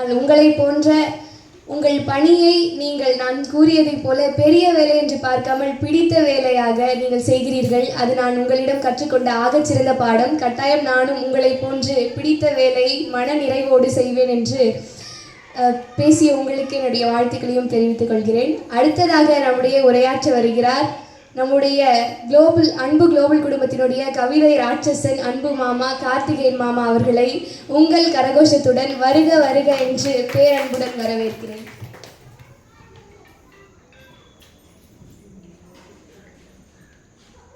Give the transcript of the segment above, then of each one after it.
நான் உங்களை போன்ற உங்கள் பணியை நீங்கள் நான் கூறியதைப் போல பெரிய வேலை என்று பார்க்காமல் பிடித்த வேலையாக நீங்கள் செய்கிறீர்கள். அது நான் உங்களிடம் கற்றுக்கொண்ட ஆகச்சிறந்த பாடம். கட்டாயம் நானும் உங்களைப் போன்று பிடித்த வேலை மன நிறைவோடு செய்வேன் என்று பேசிய உங்களுக்கு என்னுடைய வாழ்த்துக்களையும் தெரிவித்துக் கொள்கிறேன். அடுத்ததாக நம்முடைய உரையாற்ற வருகிறார். நம்முடைய குளோபல் அன்பு குளோபல் குடும்பத்தினுடைய கவிதை ராட்சசன் அன்பு மாமா கார்த்திகேயன் மாமா அவர்களை உங்கள் கரகோஷத்துடன் வருக வருக என்று பேரன்புடன் வரவேற்கிறேன்.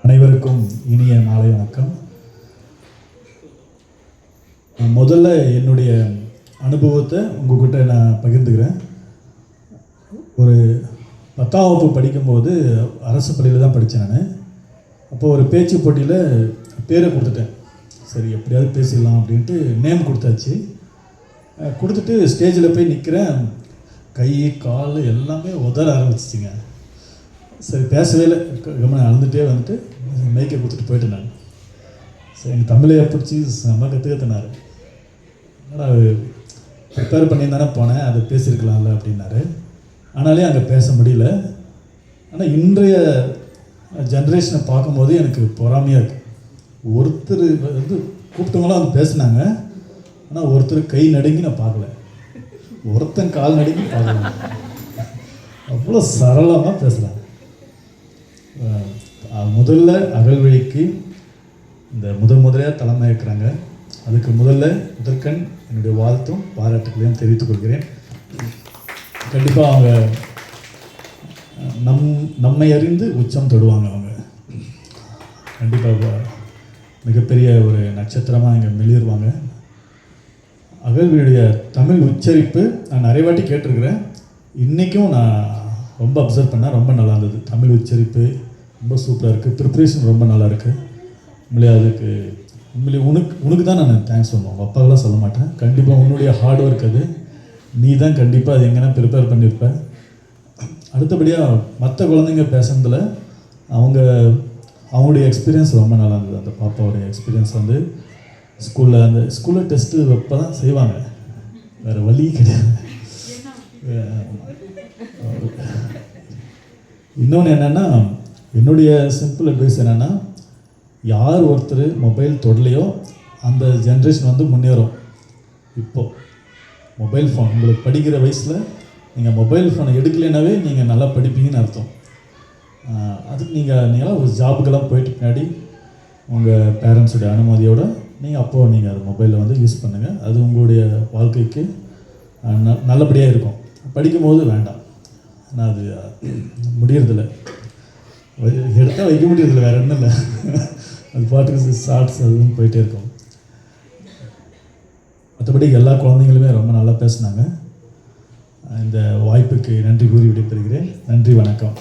அனைவருக்கும் இனிய மாலை வணக்கம். நான் முதல்ல என்னுடைய அனுபவத்தை உங்ககிட்ட நான் பகிர்ந்துக்கிறேன். ஒரு பத்தாம் வகுப்பு படிக்கும்போது அரசு பள்ளியில் தான் படித்தேன் நான். அப்போ ஒரு பேச்சு போட்டியில் பேரை கொடுத்துட்டேன். சரி எப்படியாவது பேசிடலாம் அப்படின்ட்டு நேம் கொடுத்தாச்சு. கொடுத்துட்டு ஸ்டேஜில் போய் நிற்கிறேன் கை கால் எல்லாமே உதற ஆரம்பிச்சிச்சிங்க. சரி பேசவே இல்லை. க- அழுந்துகிட்டே வந்துட்டு மைக்கை கொடுத்துட்டு போயிட்டேன் நான். சரி எங்கள் தமிழையை பிடிச்சி செம்ம கற்றுக்கத்தினார் ஆனால் ப்ரிப்பேர் பண்ணியிருந்தானே போனேன் அதை பேசியிருக்கலாம்ல அப்படின்னாரு. ஆனாலே அங்கே பேச முடியல. ஆனால் இன்றைய ஜென்ரேஷனை பார்க்கும்போது எனக்கு பொறாமையாக இருக்குது ஒருத்தர் வந்து கூப்பிட்டவங்களாம் வந்து பேசினாங்க. ஆனால் ஒருத்தர் கை நடுங்கி நான் பார்க்கல. ஒருத்தன் கால் நடுங்கி பார்க்கல. அவ்வளோ சரளமாக பேசுகிறாங்க முதல்ல அகழ்வழிக்கு இந்த முதல் முதலையாக தலைமை இருக்கிறாங்க அதுக்கு முதல்ல முதற்கண் என்னுடைய வாழ்த்தும் பாராட்டுகளையும் தெரிவித்துக் கொள்கிறேன். கண்டிப்பாக அவங்க நம் நம்மை அறிந்து உச்சம் தொடுவாங்க அவங்க. கண்டிப்பாக மிகப்பெரிய ஒரு நட்சத்திரமாக இங்கே மெளிருவாங்க. அகழ்வியுடைய தமிழ் உச்சரிப்பு நான் நிறைய வாட்டி கேட்டிருக்கிறேன். இன்றைக்கும் நான் ரொம்ப அப்சர்வ் பண்ணேன் ரொம்ப நல்லா இருந்தது. தமிழ் உச்சரிப்பு ரொம்ப சூப்பராக இருக்குது ப்ரிப்ரேஷன் ரொம்ப நல்லா இருக்குது உண்மையிலே அதுக்கு உண்மையிலே உனக்கு உனக்கு தான் நான் தேங்க்ஸ் சொல்லுவேன். உங்கள் அப்பாவெல்லாம் சொல்ல மாட்டேன். கண்டிப்பாக உன்னுடைய ஹார்ட் ஒர்க் அது. நீ தான் கண்டிப்பாக அது எங்கன்னா ப்ரிப்பேர் பண்ணியிருப்ப அடுத்தபடியாக மற்ற குழந்தைங்க பேசுனதில் அவங்க அவங்களுடைய எக்ஸ்பீரியன்ஸ் ரொம்ப நல்லா இருந்தது. அந்த பாப்பாவுடைய எக்ஸ்பீரியன்ஸ் வந்து ஸ்கூலில் அந்த ஸ்கூலில் டெஸ்ட்டு வைப்ப தான் செய்வாங்க. வேறு வழி கிடையாது. இன்னொன்று என்னென்னா என்னுடைய சிம்பிள் அட்வைஸ் என்னென்னா யார் ஒருத்தர் மொபைல் தொடலையோ அந்த ஜென்ரேஷன் வந்து முன்னேறும். இப்போது மொபைல் ஃபோன் உங்களுக்கு படிக்கிற வயசில் நீங்கள் மொபைல் ஃபோனை எடுக்கலைனாவே நீங்கள் நல்லா படிப்பீங்கன்னு அர்த்தம். அதுக்கு நீங்கள் நீங்களாம் ஒரு ஜாபுக்கெல்லாம் போயிட்டு பின்னாடி உங்கள் பேரண்ட்ஸுடைய அனுமதியோடு நீங்கள் அப்போது நீங்கள் அது மொபைலில் வந்து யூஸ் பண்ணுங்கள் அது உங்களுடைய வாழ்க்கைக்கு ந நல்லபடியாக இருக்கும். படிக்கும்போது வேண்டாம். ஆனால் அது முடியறதில்ல. எடுத்தால் வைக்க முடியறதில்ல வேறு ஒன்றும் இல்லை. அது பாட்டுக்கு ஷார்ட்ஸ் அதுவும் போயிட்டே இருக்கும். மற்றபடி எல்லா குழந்தைங்களுமே ரொம்ப நல்லா பேசுனாங்க. இந்த வாய்ப்புக்கு நன்றி கூறி விடைபெறுகிறேன். நன்றி வணக்கம்.